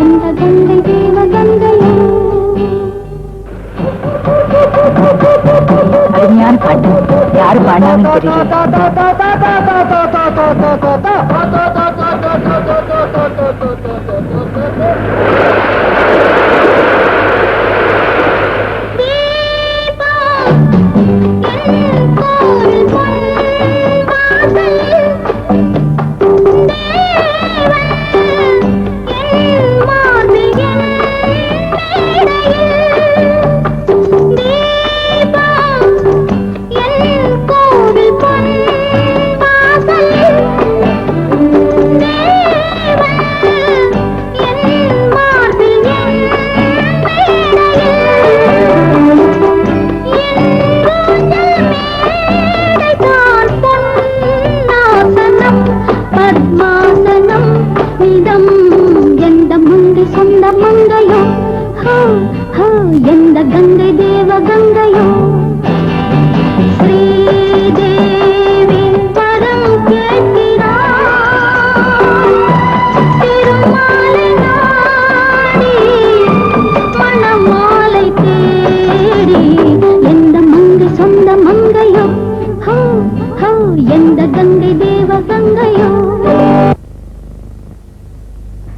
எந்த கங்கை தேவ கங்கையோ அருமையான பாட்டு யாரு பாடாங்கன்னு தெரியல எந்த கங்கை தேவ கங்கையோ? ஸ்ரீதேவி பதம் மணமாலை தேடி எந்த மங்கை சொந்த மங்கையோ? எந்த கங்கை தேவ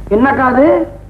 என்ன காது?